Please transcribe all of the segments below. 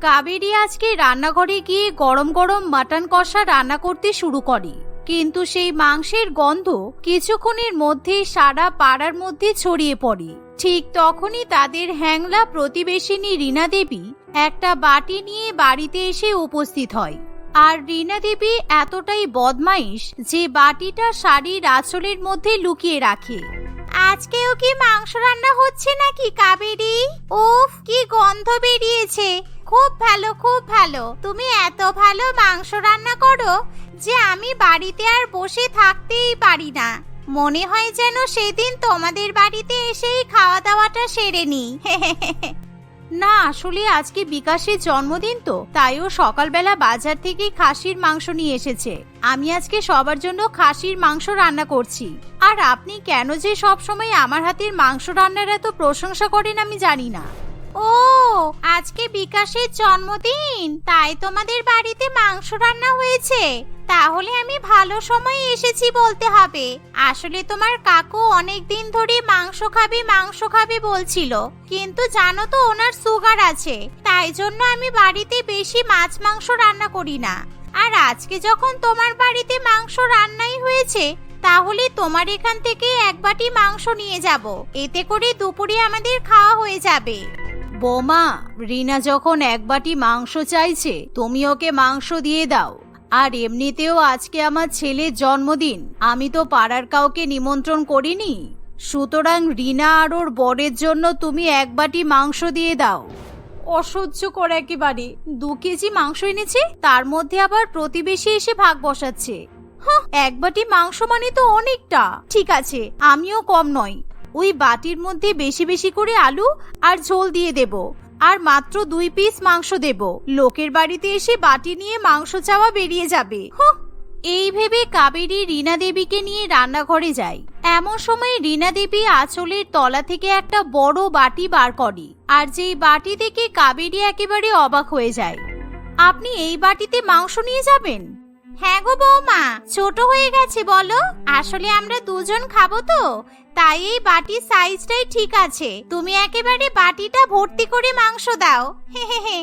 কাবেরী আজকে রান্নাঘরে গিয়ে গরম গরম মাটন কষা রান্না করতে শুরু করে। কিন্তু সেই মাংসের গন্ধ কিছুক্ষণের মধ্যে সারা পাড়ার মধ্যে ছড়িয়ে পড়ে। ঠিক তখনই তাদের হ্যাংলা প্রতিবেশিনী রীনা দেবী একটা বাটি নিয়ে বাড়িতে এসে উপস্থিত হয়। আর রীনা দেবী এতটাই বদমাইশ যে বাটিটা শাড়ির আঁচলের মধ্যে লুকিয়ে রাখে। আজকেও কি মাংস রান্না হচ্ছে নাকি কাবেরী? উফ, কি গন্ধ বেরিয়েছে। খুব ভালো খুব ভালো। তুমি এত ভালো মাংস রান্না করো যে আমি বাড়িতে আর বসে থাকতেই পারি না। মনে হয় যেন সেদিন তোমাদের বাড়িতে এসেই খাওয়া দাওয়াটা সেরে নি। না, আসলে আজকে বিকাশের জন্মদিন তো, তাই ও সকালবেলা বাজার থেকে খাসির মাংস নিয়ে এসেছে। আমি আজকে সবার জন্য খাসির মাংস রান্না করছি। আর আপনি কেন যে সব সময় আমার হাতের মাংস রান্নার এত প্রশংসা করেন আমি জানি না। ও, আজকে বিকাশের জন্মদিন, তাই তোমাদের বাড়িতে মাংস রান্না হয়েছে। তাহলে আমি ভালো সময়ে এসেছি বলতে হবে। আসলে তোমার কাকু অনেক দিন ধরে মাংস খাবে মাংস খাবে বলছিল। কিন্তু জানো তো ওনার সুগার আছে, তাই জন্য আমি বাড়িতে বেশি মাছ মাংস রান্না করি না। আর আজকে যখন তোমার বাড়িতে মাংস রান্নাই হয়েছে, তাহলে তোমার এখান থেকে এক বাটি মাংস নিয়ে যাব। এতে করে দুপুরে আমাদের খাওয়া হয়ে যাবে। বোমা, রিনা যখন এক বাটি মাংস চাইছে, তুমি ওকে মাংস দিয়ে দাও। আর এমনিতেও আজকে আমার ছেলের জন্মদিন, আমি তো পাড়ার কাউকে নিমন্ত্রণ করিনি। সুতরাং রিনা আর ওর বরের জন্য তুমি এক বাটি মাংস দিয়ে দাও। অসহ্য করে একেবারে। দু কেজি মাংস এনেছে, তার মধ্যে আবার প্রতিবেশী এসে ভাগ বসাচ্ছে। এক বাটি মাংস মানে তো অনেকটা। ঠিক আছে, আমিও কম নই ওই বাটির মধ্যে বেশি বেশি করে আলু আর ঝোল দিয়ে দেব। আর মাত্র দুই পিস মাংস দেব। লোকের বাড়িতে এসে বাটি নিয়ে মাংস চাওয়া বেরিয়ে যাবে। এই ভেবে কাবেরী রীনা দেবীকে নিয়ে রান্নাঘরে যায়। এমন সময় রীনা দেবী আঁচলের তলা থেকে একটা বড় বাটি বার করে। আর যেই বাটি থেকে কাবেরী একেবারে অবাক হয়ে যায়। আপনি এই বাটিতে মাংস নিয়ে যাবেন? হ্যাঁ গো বৌমা, ছোট হয়ে গেছে বলো। আসলে আমরা দুজন খাব তো, তাই এই বাটির সাইজটাই ঠিক আছে। তুমি একেবারে বাটিটা ভর্তি করে মাংস দাও। হে হে হে।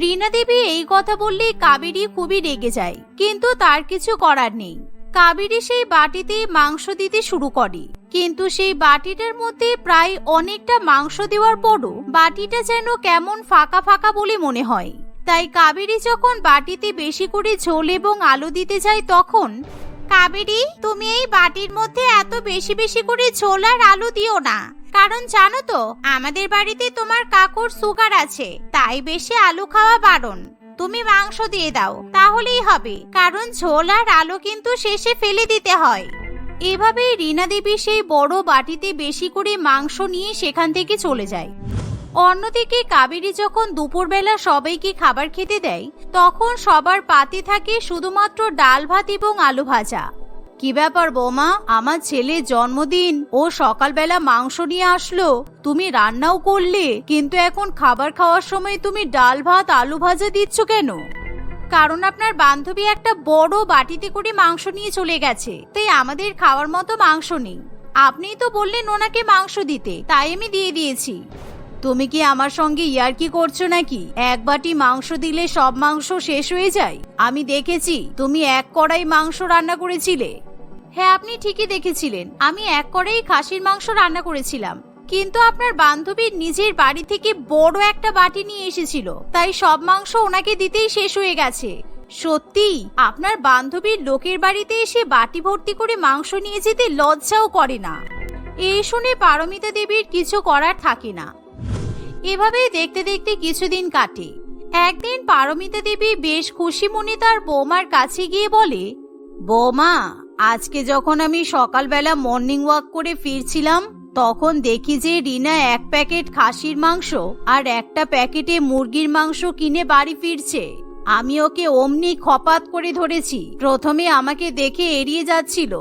রীনা দেবী এই কথা বললে কাবেরী খুবই রেগে যায়, কিন্তু তার কিছু করার নেই। কাবেরী সেই বাটিতে মাংস দিতে শুরু করে, কিন্তু সেই বাটিটার মধ্যে প্রায় অনেকটা মাংস দেওয়ার পরও বাটিটা যেন কেমন ফাঁকা ফাঁকা বলে মনে হয়। তাই কাবেরী যখন বাটিতে বেশি করে ঝোল এবং আলু দিতে যায় তখন, কাবেরী, তুমি এই বাটির মধ্যে এত বেশি বেশি করে ঝোল আর আলু দিও না। কারণ জানো তো, আমাদের বাড়িতে তোমার কাকুর সুগার আছে, তাই বেশি আলু খাওয়া বারণ। তুমি মাংস দিয়ে দাও, তাহলেই হবে। কারণ ঝোল আর আলু কিন্তু শেষে ফেলে দিতে হয়। এভাবেই রীনা দেবী সেই বড় বাটিতে বেশি করে মাংস নিয়ে সেখান থেকে চলে যায়। অন্যদিকে কাবেরী যখন দুপুরবেলা সবাইকে খাবার খেতে দেয়, তখন সবার পাতে থাকে শুধুমাত্র ডাল ভাত এবং আলু ভাজা। কি ব্যাপার বৌমা? আমার ছেলের জন্মদিন। ও সকালবেলা মাংস নিয়ে আসলো। তুমি রান্নাও করলে, কিন্তু এখন খাবার খাওয়ার সময় তুমি ডাল ভাত, আলু ভাজা দিচ্ছ কেন? কারণ আপনার বান্ধবী একটা বড় বাটিতে করে মাংস নিয়ে চলে গেছে, তাই আমাদের খাওয়ার মতো মাংস নেই। আপনিই তো বললেন ওনাকে মাংস দিতে, তাই আমি দিয়ে দিয়েছি। তুমি কি আমার সঙ্গে ইয়ার্কি করছ নাকি? এক বাটি মাংস দিলে সব মাংস শেষ হয়ে যায়। আমি দেখেছি, তুমি এক কড়াই মাংস রান্না করেছিলে। হ্যাঁ আপনি ঠিকই দেখেছিলেন। আমি এক কড়াই খাসির মাংস রান্না করেছিলাম। কিন্তু আপনার বান্ধবীর নিজের বাড়ি থেকে বড় একটা বাটি নিয়ে এসেছিল। তাই সব মাংস ওনাকে দিতেই শেষ হয়ে গেছে। সত্যি, আপনার বান্ধবীর লোকের বাড়িতে এসে বাটি ভর্তি করে মাংস নিয়ে যেতে লজ্জাও করে না। এই শুনে পারমিতা দেবীর কিছু করার থাকে না। এভাবেই দেখতে দেখতে কিছুদিন কাটে। একদিন পারমিতা দেবী বেশ খুশি মনে তার বৌমার কাছে গিয়ে বলে, বৌমা, আজকে যখন আমি সকালবেলা মর্নিং ওয়াক করে ফিরছিলাম, তখন দেখি যে রিনা এক প্যাকেট খাসির মাংস আর একটা প্যাকেটে মুরগির মাংস কিনে বাড়ি ফিরছে। আমি ওকে অমনি খপাত করে ধরেছি। প্রথমে আমাকে দেখে এড়িয়ে যাচ্ছিল,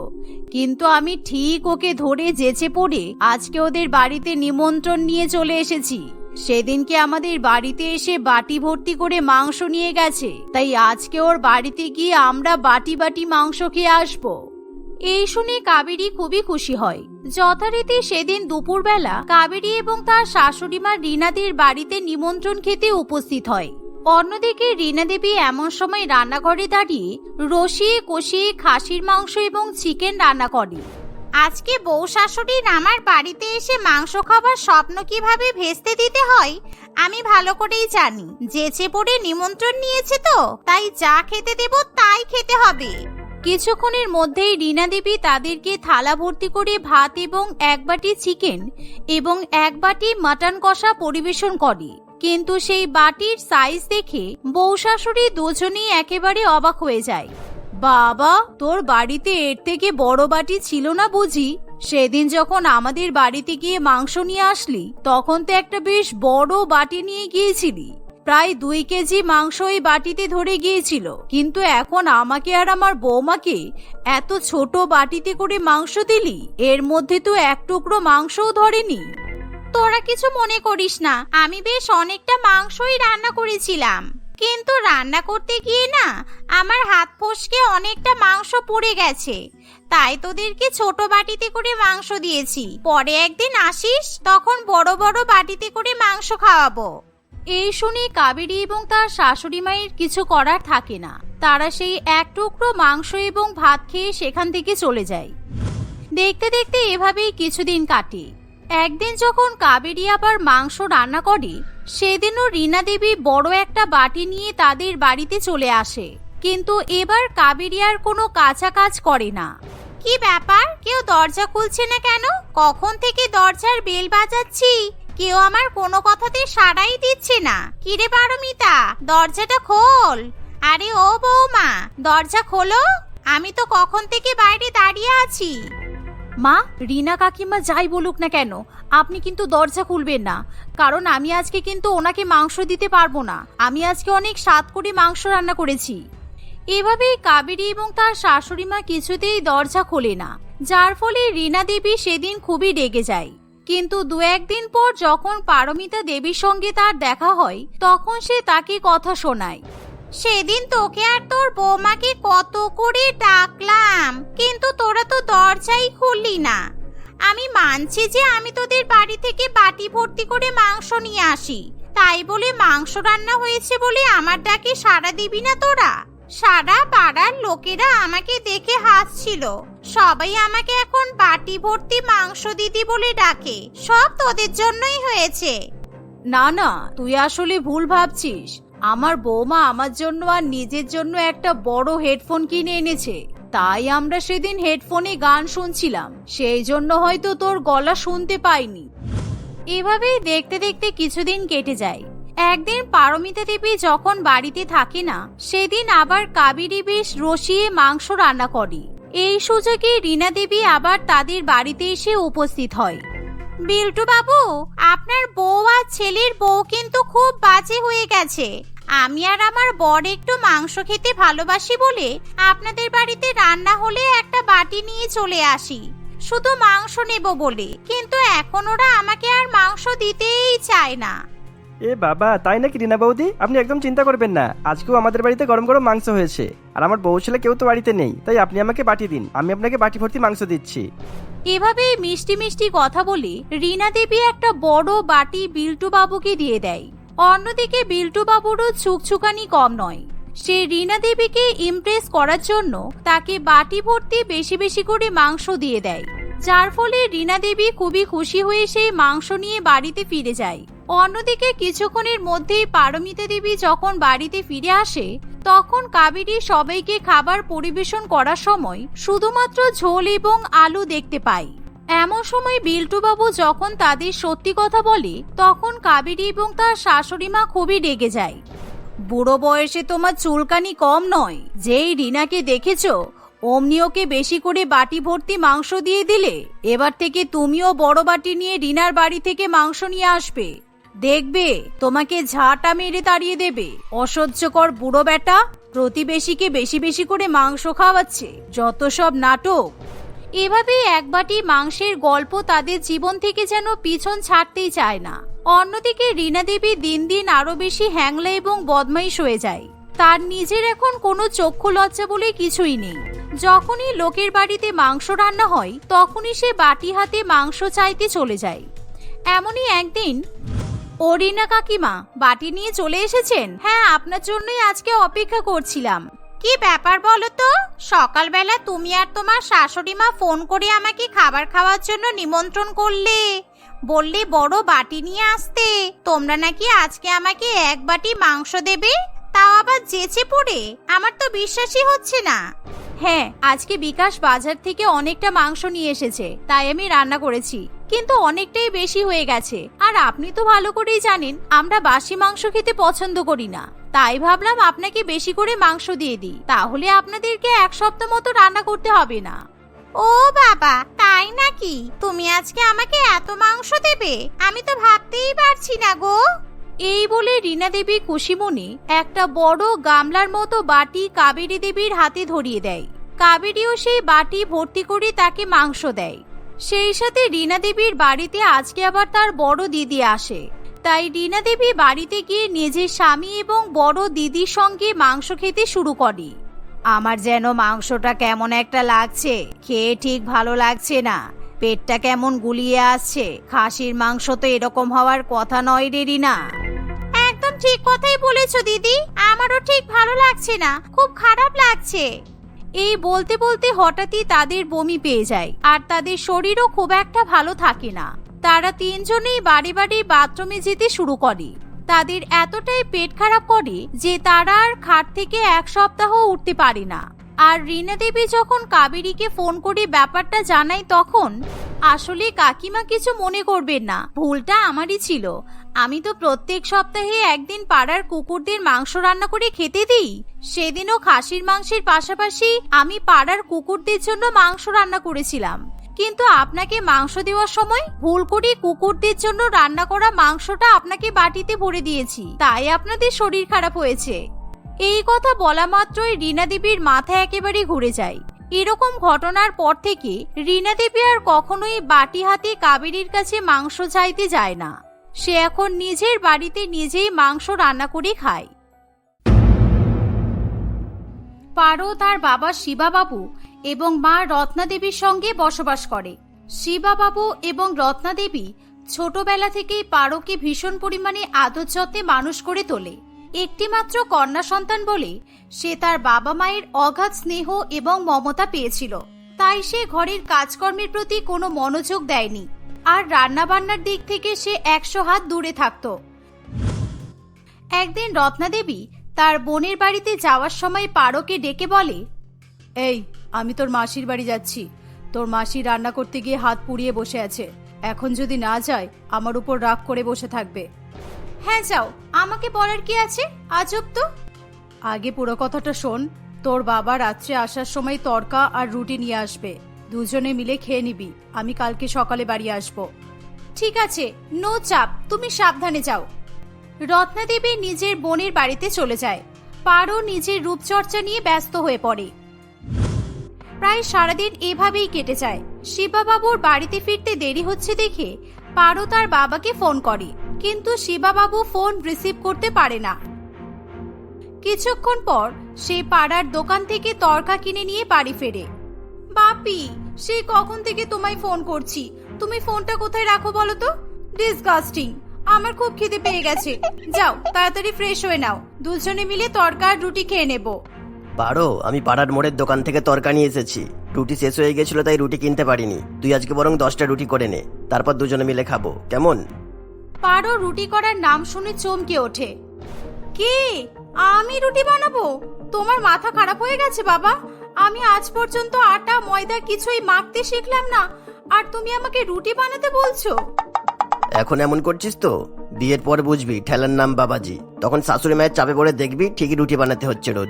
কিন্তু আমি ঠিক ওকে ধরে যেচে পড়ে আজকে ওদের বাড়িতে নিমন্ত্রণ নিয়ে চলে এসেছি। সেদিনকে আমাদের বাড়িতে এসে বাটি ভর্তি করে মাংস নিয়ে গেছে। তাই আজকে ওর বাড়িতে গিয়ে আমরা বাটি বাটি মাংস খেয়ে আসব। এই শুনে কাবেরী খুবই খুশি হয়। যথারীতি সেদিন দুপুরবেলা কাবেরী এবং তার শাশুড়ি মা রিনাদের বাড়িতে নিমন্ত্রণ খেতে উপস্থিত হয়। অন্যদিকে রীনা দেবী এমন সময় রান্নাঘরে দাঁড়িয়ে রসিয়ে কষিয়ে খাসির মাংস এবং চিকেন রান্না করে। আজকে বউ শাশুড়ির আমার বাড়িতে এসে মাংস খাবার স্বপ্ন কীভাবে ভেস্তে দিতে হয়, আমি ভালো করেই জানি। যেচে পড়ে নিমন্ত্রণ নিয়েছে তো, তাই যা খেতে দেব তাই খেতে হবে। কিছুক্ষণের মধ্যেই রীনা দেবী তাদেরকে থালা ভর্তি করে ভাত এবং এক বাটি চিকেন এবং এক বাটি মাটন কষা পরিবেশন করে। কিন্তু সেই বাটির সাইজ দেখে বউ শাশুড়ি দুজনেই একেবারে অবাক হয়ে যায়। বাবা, তোর বাড়িতে এর থেকে বড় বাটি ছিল না বুঝি? সেদিন যখন আমাদের বাড়িতে গিয়ে মাংস নিয়ে আসলি, তখন তো একটা বেশ বড় বাটি নিয়ে গিয়েছিলি। প্রায় দুই কেজি মাংস ওই বাটিতে ধরে গিয়েছিল। কিন্তু এখন আমাকে আর আমার বৌমাকে এত ছোট বাটিতে করে মাংস দিলি, এর মধ্যে তো এক টুকরো মাংসও ধরেনি। তোরা কিছু মনে করিস না, আমি বেশ অনেকটা মাংসই রান্না করেছিলাম। কিন্তু রান্না করতে গিয়ে না আমার হাত ফসকে অনেকটা মাংস পড়ে গেছে। তাই তোদেরকে ছোট বাটিতে করে মাংস দিয়েছি। পরে একদিন আসিস, তখন বড় বড় বাটিতে করে মাংস খাওয়াবো। এই শুনে কাবেরী এবং তার শাশুড়ি মায়ের কিছু করার থাকে না। তারা সেই এক টুকরো মাংস এবং ভাত খেয়ে সেখান থেকে চলে যায়। দেখতে দেখতে এভাবেই কিছুদিন কাটে। একদিন যখন কাবেরী আবার মাংস রান্না করে, সেদিনও রীনা দেবী বড় একটা বাটি নিয়ে তাদের বাড়িতে চলে আসে। কিন্তু এবার কাবেরী আর কোনো কাঁচা কাজ করে না। কি ব্যাপার? কেউ দরজা খুলছে না কেন? কখন থেকে দরজার বেল বাজাচ্ছি? কেউ আমার কোনো কথাতে সাড়াই দিচ্ছে না। কিরে পারমিতা, দরজাটা খোল। আরে ও বৌমা, দরজা খোলো। আমি তো কখন থেকে বাইরে দাঁড়িয়ে আছি। মা, রিনা কাকিমা যাই বলুক না কেন, আপনি কিন্তু দরজা খুলবেন না। কারণ আমি আজকে কিন্তু ওনাকে মাংস দিতে পারব না। আমি আজকে অনেক স্বাদ করে মাংস রান্না করেছি। এভাবেই কাবেরী এবং তার শাশুড়ি মা কিছুতেই দরজা খোলে না। যার ফলে রিনা দেবী সেদিন খুবই রেগে যায়। কিন্তু দু একদিন পর যখন পারমিতা দেবীর সঙ্গে তার দেখা হয়, তখন সে তাকে কথা শোনায়। সেদিন তোকে আর তোর বৌমাকে কত করে ডাকলাম, কিন্তু তোরা তো দরজাই খুললি না। আমি মানছি যে আমি তোদের বাড়ি থেকে বাটি ভর্তি করে মাংস নিয়ে আসি। তাই বলে মাংস রান্না হয়েছে বলে আমার ডাকে সাড়া দিবি না তোরা? সারা পাড়ার লোকেরা আমাকে দেখে হাসছিল। সবাই আমাকে এখন বাটি ভর্তি মাংস দিদি বলে ডাকে। সব তোদের জন্যই হয়েছে। না না, তুই আসলে ভুল ভাবছিস। আমার বৌমা আমার জন্য আর নিজের জন্য একটা বড় হেডফোন কিনে এনেছে। তাই আমরা সেদিন হেডফোনে গান শুনছিলাম। সেই জন্য হয়তো তোর গলা শুনতে পাইনি। এভাবেই দেখতে দেখতে কিছুদিন কেটে যায়। একদিন পারমিতা দেবী যখন বাড়িতে থাকে না, সেদিন আবার কাবেরী বেশ রসিয়ে মাংস রান্না করে। এই সুযোগে রিনা দেবী আবার তাদের বাড়িতে এসে উপস্থিত হয়। বিল্টু বাবু আপনার বউ আর ছেলের বউ কিন্তু খুব বাজে হয়ে গেছে। আমি আর আমার বর একটু মাংস খেতে ভালোবাসি বলে আপনাদের বাড়িতে রান্না হলে একটা বাটি নিয়ে চলে আসি। শুধু মাংস নেব বলে কিন্তু এখন ওরা আমাকে আর মাংস দিতেই চায় না। এ বাবা তাই নাকি রিনা বৌদি? আপনি একদম চিন্তা করবেন না। আজকেও আমাদের বাড়িতে গরম গরম মাংস হয়েছে। আর আমার বউ ছেলে কেউ তো বাড়িতে নেই তাই আপনি আমাকে বাটি দিন। আমি আপনাকে বাটি ভর্তি মাংস দিচ্ছি। এভাবেই মিষ্টি মিষ্টি কথা বলে রিনা দেবী একটা বড় বাটি বিল্টু বাবুকে দিয়ে দেয়। অন্যদিকে বিল্টু বাবুরও ছুকছুকানি কম নয়। সে রিনা দেবীকে ইমপ্রেস করার জন্য তাকে বাটি ভর্তি বেশি বেশি করে মাংস দিয়ে দেয়। যার ফলে রিনা দেবী খুবই খুশি হয়ে সেই মাংস নিয়ে বাড়িতে ফিরে যায়। অন্যদিকে কিছুক্ষণের মধ্যেই পারমিতা দেবী যখন বাড়িতে ফিরে আসে, তখন কাবেরী সবাইকে খাবার পরিবেশন করার সময় শুধুমাত্র ঝোল এবং আলু দেখতে পায়। এমন সময় বিল্টুবাবু যখন তাদের সত্যি কথা বলে, তখন কাবেরী এবং তার শাশুড়ি মা খুবই রেগে যায়। বুড়ো বয়সে তোমার চুলকানি কম নয়। যেই রিনাকে দেখেছ, অমনি ওকে বেশি করে বাটি ভর্তি মাংস দিয়ে দিলে, এবার থেকে তুমিও বড় বাটি নিয়ে রিনার বাড়ি থেকে মাংস নিয়ে আসবে। দেখবে, তোমাকে ঝাঁটা মেরে তাড়িয়ে দেবে। অসহ্যকর বুড়ো বেটা প্রতিবেশীকে বেশি বেশি করে মাংস খাওয়াচ্ছে। যত সব নাটক এভাবেই এক বাটি মাংসের গল্প তাদের জীবন থেকে যেন পিছন ছাড়তেই চায় না। অন্যদিকে রীনা দেবী দিন দিন আরও বেশি হ্যাংলা এবং বদমাইশ হয়ে যায়। তার নিজের এখন কোনো চক্ষু লজ্জা বলে কিছুই নেই। যখনই লোকের বাড়িতে মাংস রান্না হয়, তখনই সে বাটি হাতে মাংস চাইতে চলে যায়। এমনই একদিন, ও রিনা কাকিমা, বাটি নিয়ে চলে এসেছেন? হ্যাঁ আপনার জন্যই আজকে অপেক্ষা করছিলাম। কি ব্যাপার বলো তো? সকালবেলা তুমি আর তোমার শাশুড়ি মা ফোন করে আমাকে খাবার খাওয়ার জন্য নিমন্ত্রণ করলে। বললে, বড় বাটি নিয়ে আসতে। তোমরা নাকি আজকে আমাকে এক বাটি মাংস দেবে? তাও আবার জেচে পড়ে। আমার তো বিশ্বাসই হচ্ছে না। হ্যাঁ আজকে বিকাশ বাজার থেকে অনেকটা মাংস নিয়ে এসেছে, তাই আমি রান্না করেছি। কিন্তু অনেকটাই বেশি হয়ে গেছে। আর আপনি তো ভালো করেই জানেন, আমরা বাসি মাংস খেতে পছন্দ করি না। তাই ভাবলাম আপনাকে বেশি করে মাংস দিয়ে দিই। তাহলে আপনাদেরকে এক সপ্তাহ মতো রান্না করতে হবে না। ও বাবা তাই নাকি? তুমি আজকে আমাকে এত মাংস দেবে? আমি তো ভাবতেই পারছি না গো। এই বলে রিনা দেবী কুশিমণি একটা বড় গামলার মতো বাটি কাবেরী দেবীর হাতে ধরিয়ে দেয়। কাবেরীও সেই বাটি ভর্তি করে তাকে মাংস দেয়। সেই সাথে রিনা দেবীর বাড়িতে আজকে আবার তার বড় দিদি আসে। তাই রিনা দেবী বাড়িতে গিয়ে নিজের স্বামী এবং বড় দিদির সঙ্গে মাংস খেতে শুরু করে। আমার যেন মাংসটা কেমন একটা লাগছে, খেয়ে ঠিক ভালো লাগছে না। পেটটা কেমন গুলিয়ে আসছে, খাসির মাংস তো এরকম হওয়ার কথা নয় রে রিনা। একদম ঠিক কথাই বলেছ দিদি, আমারও ঠিক ভালো লাগছে না, খুব খারাপ লাগছে। এই বলতে বলতে হঠাৎই তাদের বমি পেয়ে যায়, আর তাদের শরীরও খুব একটা ভালো থাকে না। তারা তিনজনেই বাড়ি বাড়ি বাথরুমে যেতে শুরু করে। তাদের এতটাই পেট খারাপ করে যে তারা আর খাট থেকে এক সপ্তাহ উঠতে পারে না। আর রিনা দেবী যখন কাবেরীকে ফোন করে ব্যাপারটা জানায় তখন, আসলে কাকিমা কিছু মনে করবেন না, ভুলটা আমারই ছিল। আমি তো প্রত্যেক সপ্তাহে একদিন পাড়ার কুকুরদের মাংস রান্না করে খেতে দিই। সেদিনও খাসির মাংসের পাশাপাশি আমি পাড়ার কুকুরদের জন্য মাংস রান্না করেছিলাম। কিন্তু আপনাকে মাংস দেওয়ার সময় ভুল করে কুকুরদের জন্য রান্না করা মাংসটা আপনাকে বাটিতে ভরে দিয়েছি। তাই আপনাদের শরীর খারাপ হয়েছে। এই কথা বলা মাত্রই রিনা দেবীর মাথা একেবারে ঘুরে যায়। এরকম ঘটনার পর থেকে রিনা দেবী আর কখনোই বাটি হাতে কাবেরীর কাছে মাংস চাইতে যায় না। সে এখন নিজের বাড়িতে নিজেই মাংস রান্না করে খায়। পারো তার বাবা শিবাবাবু এবং মা রত্না দেবীর সঙ্গে বসবাস করে। শিবাবাবু এবং রত্না দেবী ছোটবেলা থেকেই পারোকে ভীষণ পরিমাণে আদর যত্নে মানুষ করে তোলে। একটিমাত্র কন্যা সন্তান বলে সে তার বাবা মায়ের অগাধ স্নেহ এবং মমতা পেয়েছিল। তাই সে ঘরের কাজকর্মের প্রতি কোনো মনোযোগ দেয়নি। আর রান্নাবান্নার দিক থেকে সে একশো হাত দূরে থাকত। একদিন রত্না দেবী তার বোনের বাড়িতে যাওয়ার সময় পারোকে ডেকে বলে, এই, আমি তোর মাসির বাড়ি যাচ্ছি। তোর মাসি রান্না করতে গিয়ে হাত পুড়িয়ে বসে আছে। এখন যদি না যায়, আমার উপর রাগ করে বসে থাকবে। হ্যাঁ যাও, আমাকে বলার কি আছে? আজব তো। আগে পুরো কথাটা শোন। তোর বাবা রাত্রে আসার সময় তরকা আর রুটি নিয়ে আসবে। দুজনে মিলে খেয়ে নিবি। আমি কালকে সকালে বাড়ি আসব। ঠিক আছে, নো চাপ, তুমি সাবধানে যাও। রত্না দেবী নিজের বোনের বাড়িতে চলে যায়। পারো নিজের রূপচর্চা নিয়ে ব্যস্ত হয়ে পড়ে। প্রায় সারাদিন এভাবেই কেটে যায়। শিবাবাবুর বাড়িতে ফিরতে দেরি হচ্ছে দেখে পারো তার বাবাকে ফোন করে। কিন্তু শিবাবাবু ফোন রিসিভ করতে পারে না। কিছুক্ষণ পর সে পাড়ার দোকান থেকে তরকা কিনে নিয়ে বাড়ি ফেরে। বাপি! সে কখন থেকে তোমায় ফোন করছি। তুমি ফোনটা কোথায় রাখো বলো তো? ডিসগাস্টিং আমার খুব খিদে পেয়ে গেছে। যাও তাড়াতাড়ি ফ্রেশ হয়ে নাও। দুজনে মিলে তরকা আর রুটি খেয়ে নেব। পারো আমি পাড়ার মোড়ের দোকান থেকে তরকা নিয়ে এসেছি। রুটি শেষ হয়ে গেছিল তাই রুটি কিনতে পারিনি। তুই আজকে বরং দশটা রুটি করে নে। তারপর দুজনে মিলে খাব। কেমন? পারো রুটি করার নাম শুনে চমকে ওঠে। কি? আমি রুটি বানাবো? তোমার মাথা খারাপ হয়ে গেছে বাবা। আমি আজ পর্যন্ত আটা ময়দা কিছুই মাখতে শিখলাম না। আর তুমি আমাকে রুটি বানাতে বলছো? এখন এমন করছিস তো? বিয়ের পর বুঝবি ঠেলার নাম বাবাজি। তখন শাশুড়ি মায়ের চাপে পড়ে দেখবি ঠিকই রুটি বানাতে হচ্ছে রোজ।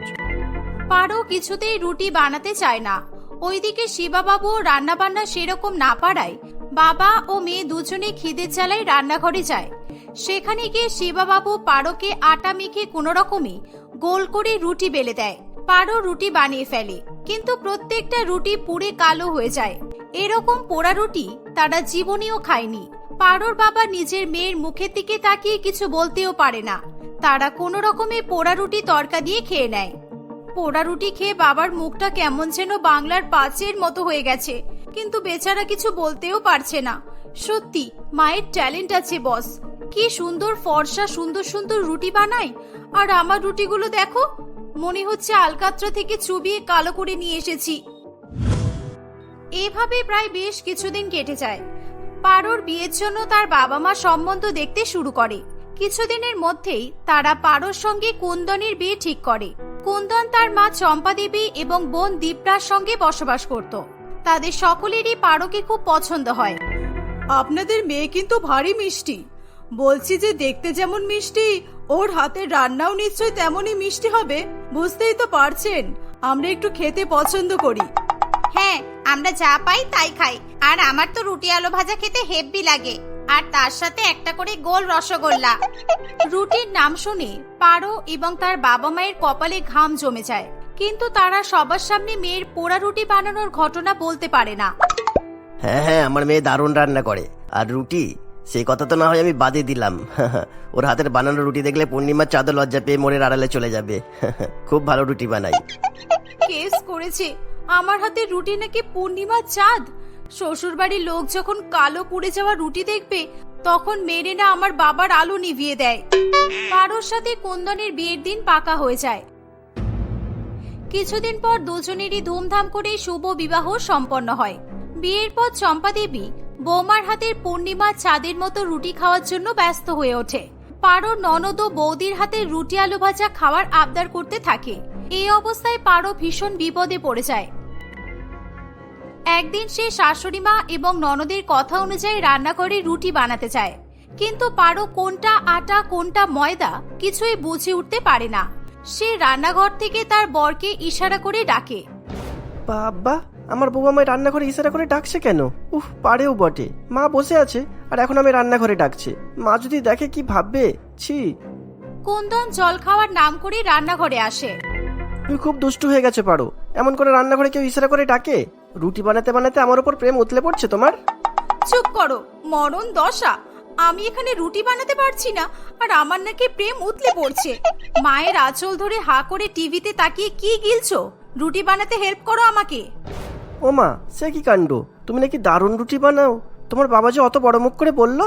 পারো কিছুতেই রুটি বানাতে চায় না। ওইদিকে শিবাবাবু রান্না বান্না সেরকম না পারায়। বাবা ও মেয়ে দুজনে খিদের জ্বালায় রান্নাঘরে যায়। সেখানে গিয়ে শিবাবাবু পারোকে আটা মেখে কোনো রকমে গোল করে রুটি বেলে দেয়। পারো রুটি বানিয়ে ফেলে। কিন্তু প্রত্যেকটা রুটি পুড়ে কালো হয়ে যায়। এরকম পোড়া রুটি তারা জীবনেও খায়নি। পারোর বাবা নিজের মেয়ের মুখের দিকে তাকিয়ে কিছু বলতেও পারে না। তারা কোনো রকমে পোড়া রুটি তরকা দিয়ে খেয়ে নেয়। পোড়া রুটি খেয়ে বাবার মুখটা কেমন যেন বাংলার পাঁচের মতো হয়ে গেছে। কিন্তু বেচারা কিছু বলতেও পারছে না। সত্যি, মায়ের ট্যালেন্ট আছে, বস। কি সুন্দর ফর্সা সুন্দর সুন্দর রুটি বানায়। আর আমার রুটিগুলো দেখো মনে হচ্ছে আলকাত্রা থেকে চুবিয়ে কালো করে নিয়ে এসেছি। এভাবে প্রায় বেশ কিছুদিন কেটে যায়। পারোর বিয়ের জন্য তার বাবা মা সম্বন্ধ দেখতে শুরু করে। কিছুদিনের মধ্যেই তারা পারোর সঙ্গে কুন্দনের বিয়ে ঠিক করে। কুন্দন তার মা চম্পা দেবী এবং বোন দীপরার সঙ্গে বসবাস করত। তাদের সকলেরই পারোকে খুব পছন্দ হয়। আপনাদের মেয়ে কিন্তু ভারী মিষ্টি। বলছি যে দেখতে যেমন মিষ্টি ওর হাতের রান্নাও নিশ্চয় তেমনই মিষ্টি হবে বুঝতেই তো পারছেন। আমরা একটু খেতে পছন্দ করি। হ্যাঁ আমরা যা পাই তাই খাই। আর আমার তো রুটি আলু ভাজা খেতে হেব্বি লাগে। আর তার সাথে একটা করে গোল রসগোল্লা। রুটির নাম শুনে পারো এবং তার বাবা মায়ের কপালে ঘাম জমে যায়। কিন্তু তারা সবার সামনে মেয়ের পোড়া রুটি বানানোর ঘটনা বলতে পারে না। হ্যাঁ হ্যাঁ আমার মেয়ে দারুণ রান্না করে। আর রুটি সেই কথা তো না হয় আমি বাদে দিলাম। ওর হাতের বানানো রুটি দেখলে পূর্ণিমার চাঁদও লজ্জা পেয়ে মোড়ের আড়ালে চলে যাবে। খুব ভালো রুটি বানাই। কেস করেছে। আমার হাতে রুটি নাকি পূর্ণিমা চাঁদ? শ্বশুর বাড়ির লোক যখন কালো পুড়ে যাওয়া রুটি দেখবে, তখন মেরে না আমার বাবার আলো নিভিয়ে দেয়। কারোর সাথে কুন্দনের বিয়ের দিন পাকা হয়ে যায়। কিছুদিন পর দুজনেরই ধুমধাম করে শুভ বিবাহ সম্পন্ন হয়। বিয়ের পর চম্পা দেবী বৌমার হাতের পূর্ণিমা চাঁদের মতো রুটি খাওয়ার জন্য ব্যস্ত হয়ে ওঠে। পারো ননদ ও বৌদির হাতে রুটি আলু ভাজা খাওয়ার আবদার করতে থাকে। এই অবস্থায় পারো ভীষণ বিপদে পড়ে যায়। একদিন সে শাশুড়ি মা এবং ননদের কথা অনুযায়ী রান্নাঘরে রুটি বানাতে চায় কিন্তু পারো কোনটা আটা, কোনটা ময়দা কিছুই বুঝে উঠতে পারে না। সে রান্নাঘর থেকে তার বরকে ইশারা করে ডাকে। বাবা আমার বউ আমায় রান্নাঘরে ইশারা করে ডাকছে কেন? উফ পারেও বটে। মা বসে আছে আর এখন আমি রান্নাঘরে ডাকছে। মা যদি দেখে কি ভাববে? ছি। কুন্দন জল খাওয়ার নাম করে রান্নাঘরে আসে। তুমি খুব দুষ্টু হয়ে গেছে পারো। এমন করে রান্নাঘরে কেউ ইশারা করে ডাকে? রুটি বানাতে বানাতে আমার উপর প্রেম উতলে পড়ছে তোমার? চুপ করো মরণ দশা। আমি এখানে রুটি বানাতে পারছি না আর আমার নাকি প্রেম উতলে পড়ছে। মায়ের আঁচল ধরে হা করে টিভিতে তাকিয়ে কি গিলছো? রুটি বানাতে হেল্প করো আমাকে। ও মা, সে কি কাণ্ড? তুমি নাকি দারুণ রুটি বানাও। তোমার বাবা যে অত বড় মুখ করে বলল?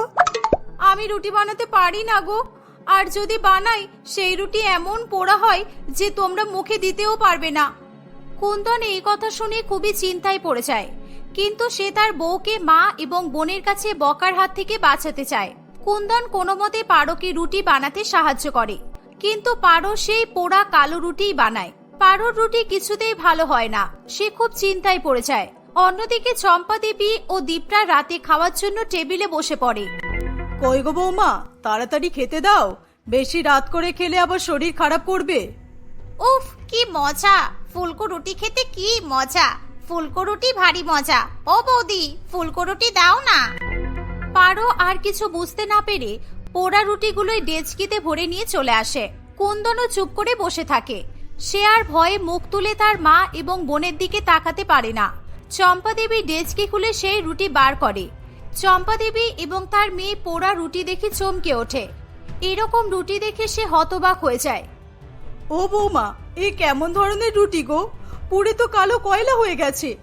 আমি রুটি বানাতে পারি না গো। আর যদি বানাই, সেই রুটি এমন পোড়া হয় যে তোমরা মুখে দিতেও পারবে না। কুন্দন এই কথা শুনে খুবই চিন্তায় পড়ে যায়। কিন্তু সে তার বউকে মা এবং বোনের কাছে বকার হাত থেকে বাঁচাতে চায়। কুন্দন কোনো মতে পারোকে রুটি বানাতে সাহায্য করে। কিন্তু পারো সেই পোড়া কালো রুটিই বানায়। পারোর রুটি কিছুতেই ভালো হয় না। সে খুব চিন্তায় পড়ে যায়। অন্যদিকে চম্পা দেবী ও দীপরা রাতে খাওয়ার জন্য টেবিলে বসে পড়ে। কই গো বৌমা তাড়াতাড়ি খেতে দাও। বেশি রাত করে খেলে আবার শরীর খারাপ করবে। উফ কি মজা। ফুলকো রুটি খেতে কি মজা। ফুলকো রুটি ভারী মজা। ও বৌদি ফুলকো রুটি দাও না। পারো আর কিছু বুঝতে না পেরে পোড়া রুটিগুলোই ডেচকিতে ভরে নিয়ে চলে আসে। কুন্দনও চুপ করে বসে থাকে। সে আর ভয়ে মুখ তুলে তার মা এবং বোনের দিকে তাকাতে পারে না। চম্পা দেবী ডেচকি খুলে সেই রুটি বার করে। চম্পা দেবী এবং তার মেয়ে পোড়া রুটি দেখে চমকে ওঠে। এরকম রুটি দেখে সে হতবাক হয়ে যায়। ও বৌমা এ কেমন ধরনের রুটি গো? পুড়ে তো কালো কয়লা হয়ে গেছে।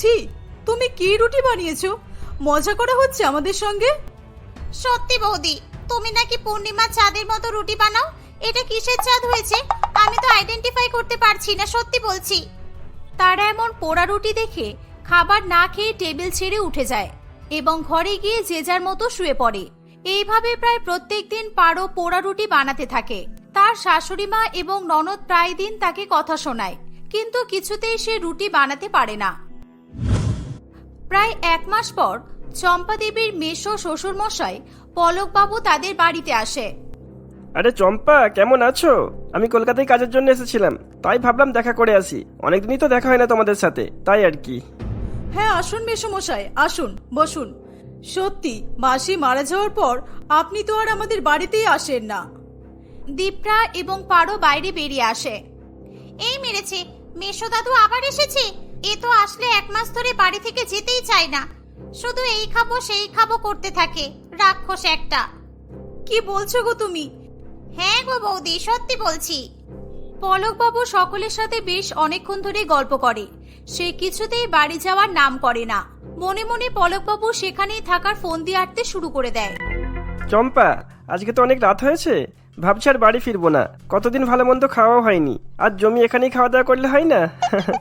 ছি তুমি কি রুটি বানিয়েছো? মজা করা হচ্ছে আমাদের সঙ্গে? সত্যি বৌদি তুমি নাকি পূর্ণিমা চাঁদের মতো রুটি বানাও? এটা কিসের চাঁদ হয়েছে? আমি তো আইডেন্টিফাই করতে পারছি না, সত্যি বলছি। তারা এমন পোড়া রুটি দেখে খাবার না খেয়ে টেবিল ছেড়ে উঠে যায় এবং ঘরে গিয়ে যে যার মতো শুয়ে পড়ে। এইভাবে প্রায় প্রত্যেক দিন পারো পোড়া রুটি বানাতে থাকে। তার শাশুড়ি মা এবং ননদ প্রায় দিন তাকে কথা শোনায়, কিন্তু কিছুতেই সে রুটি বানাতে পারে না। প্রায় এক মাস পর চম্পা দেবীর মেশো শ্বশুর মশাই পলকবাবু তাদের বাড়িতে আসে। আরে চম্পা কেমন আছো? আমি কলকাতায় কাজের জন্য এসেছিলাম। তাই ভাবলাম দেখা করে আসি। অনেকদিনই তো দেখা হয় না তোমাদের সাথে। তাই আর কি। হ্যাঁ আসুন মেসমশাই আসুন বসুন। সত্যি মাসি মারা যাওয়ার পর আপনি তো আর আমাদের বাড়িতেই আসেন না। দীপরা এবং পারো বাইরে বেরিয়ে আসে। এই মেরেছে মেশো দাদু আবার এসেছে? এ তো আসলে এক মাস ধরে বাড়ি থেকে যেতেই চায় না। শুধু এই খাব সেই খাব করতে থাকে রাক্ষস একটা। কি বলছো গো তুমি? হ্যাঁ গো বৌদি সত্যি বলছি। পলকবাবু সকলের সাথে বেশ অনেকক্ষণ ধরে গল্প করে। সে কিছুতেই বাড়ি যাওয়ার নাম করে না। মনে মনে পলকবাবু সেখানেই থাকার ফোন দিয়ে আটতে শুরু করে দেয়। চম্পা আজকে তো অনেক রাত হয়েছে। ভাবছি আর বাড়ি ফিরবো না। কতদিন ভালো মন্দ খাওয়াও হয়নি। আর জমি এখানেই খাওয়া দাওয়া করলে হয় না?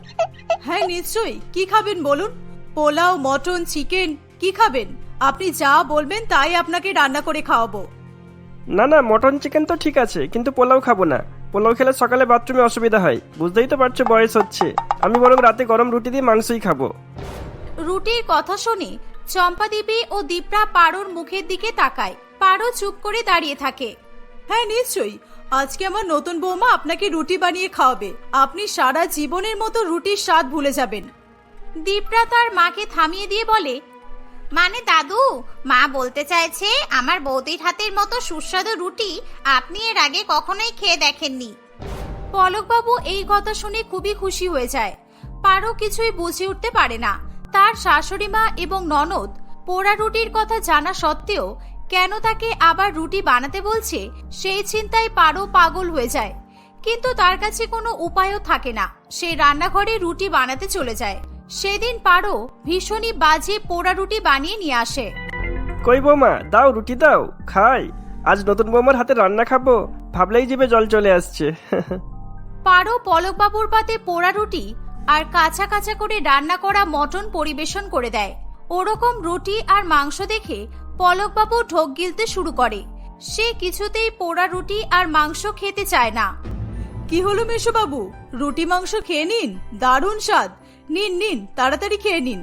হ্যাঁ নিশ্চয়ই। কি খাবেন বলুন? পোলাও মটন চিকেন কি খাবেন? আপনি যা বলবেন তাই আপনাকে রান্না করে খাওয়াবো। না না মটন চিকেন তো ঠিক আছে কিন্তু পোলাও খাব না। পোলাও খেলে সকালে বাথরুমে অসুবিধা হয়। বুঝতেই তো পারছ বয়স হচ্ছে। আমি বরং রাতে গরম রুটি দিয়ে মাংসই খাব। রুটির কথা শুনে চম্পা দেবী ও দীপরা পারোর মুখের দিকে তাকায়। পারো চুপ করে দাঁড়িয়ে থাকে। হ্যাঁ নিশ্চয়ই। আজকে আমার নতুন বৌমা আপনাকে রুটি বানিয়ে খাওয়াবে। আপনি সারা জীবনের মতো রুটির স্বাদ ভুলে যাবেন। দীপরা তার মাকে থামিয়ে দিয়ে বলে মানে দাদু, মা বলতে চাইছে আমার বৌদির হাতের মতো সুস্বাদু রুটি আপনি এর আগে কখনোই খেয়ে দেখেননি। পলকবাবু এই কথা শুনে খুবই খুশি হয়ে যায়। পারো কিছুই বুঝে উঠতে পারে না। তার শাশুড়ি মা এবং ননদ পোড়া রুটির কথা জানা সত্ত্বেও কেন তাকে আবার রুটি বানাতে বলছে সেই চিন্তায় পারো পাগল হয়ে যায়। কিন্তু তার কাছে কোনো উপায়ও থাকে না। সে রান্নাঘরে রুটি বানাতে চলে যায়। সেদিন পারো ভীষণই বাজে পোড়া রুটি বানিয়ে নিয়ে আসে। কই বৌমা দাও রুটি দাও খাই। আজ নতুন বৌমার হাতে রান্না খাব ভাবলেই জিভে জল চলে আসছে। পারো পলকবাবুর পাতে পোড়া রুটি আর কাঁচা কাঁচা করে রান্না করা মটন পরিবেশন করে দেয়। ওরকম রুটি আর মাংস দেখে পলকবাবু ঢোক গিলতে শুরু করে। সে কিছুতেই পোড়া রুটি আর মাংস খেতে চায় না। কি হলো মেশোবাবু? রুটি মাংস খেয়ে নিন? দারুণ স্বাদ। নিন নিন তাড়াতাড়ি খেয়ে নিন।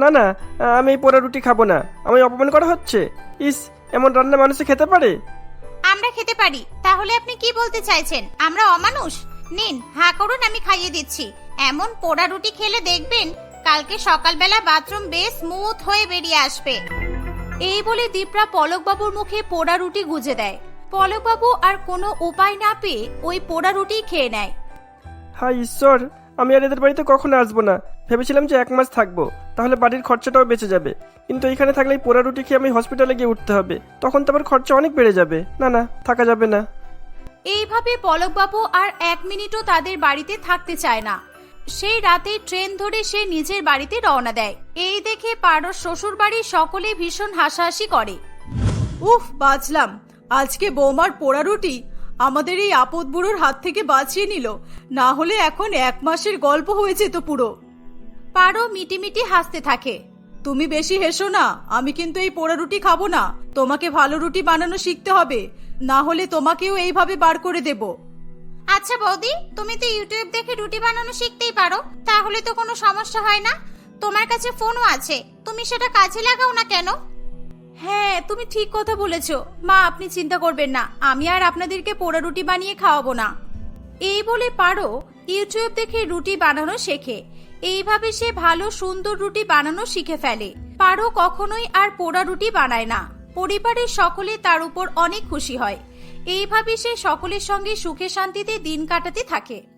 না না আমি এই পোড়া রুটি খাব না। আমি অপমান করা হচ্ছে? ইস এমন রান্না মানুষে খেতে পারে? আমরা খেতে পারি। তাহলে আপনি কি বলতে চাইছেন? আমরা অমানুষ? নিন হা করুন আমি খাইয়ে দিচ্ছি। এমন পোড়া রুটি খেলে দেখবেন কালকে সকালবেলা বাথরুম বেশ স্মুথ হয়ে বেরিয়ে আসবে। এই বলে দীপরা পলকবাবুর মুখে পোড়া রুটি গুজে দেয়। পলকবাবু আর কোনো উপায় না পেয়ে ওই পোড়া রুটি খেয়ে নেয়। হাই ঈশ্বর আমি আর এদের বাড়িতে কখনো আসব না। ভেবেছিলাম যে এক মাস থাকব। তাহলে বাড়ির খরচাটাও বেঁচে যাবে। কিন্তু এখানে থাকলে এই পোড়া রুটি খেয়ে আমি হসপিটালে গিয়ে উঠতে হবে। তখন তো আবার খরচা অনেক বেড়ে যাবে। না না থাকা যাবে না। এইভাবে পলকবাবু আর এক মিনিটও তাদের বাড়িতে থাকতে চায় না। সেই রাতে ট্রেন ধরে সে নিজের বাড়িতে রওনা দেয়। এই দেখে পারোর শ্বশুর বাড়ির সকলে ভীষণ হাসাহাসি করে। উফ বাঁচলাম। আজকে বৌমার পোড়া রুটি আমাদের এই আপদ বুড়োর হাত থেকে বাঁচিয়ে নিল। না হলে এখন এক মাসের গল্প হয়ে যেত পুরো। পারো মিটিমিটি হাসতে থাকে। তুমি বেশি হেসো না আমি কিন্তু এই পোড়া রুটি খাব না। তোমাকে ভালো রুটি বানানো শিখতে হবে। না হলে তোমাকেও এইভাবে বার করে দেব। আচ্ছা বৌদি তুমি তো ইউটিউব দেখে রুটি বানানো শিখতেই পারো। তাহলে তো কোনো সমস্যা হয় না। তোমার কাছে ফোনও আছে। তুমি সেটা কাজে লাগাও না কেন? হ্যাঁ তুমি ঠিক কথা বলেছ। মা, আপনি চিন্তা করবেন না। আমি আর আপনাদেরকে পোড়া রুটি বানিয়ে খাওয়াবো না। এই বলে পারো ইউটিউব দেখে রুটি বানানো শেখে। এইভাবে সে ভালো, সুন্দর রুটি বানানো শিখে ফেলে। পারো কখনোই আর পোড়া রুটি বানায় না। পরিবারের সকলে তার উপর অনেক খুশি হয়। এইভাবে সে সকলের সঙ্গে সুখে শান্তিতে দিন কাটাতে থাকে।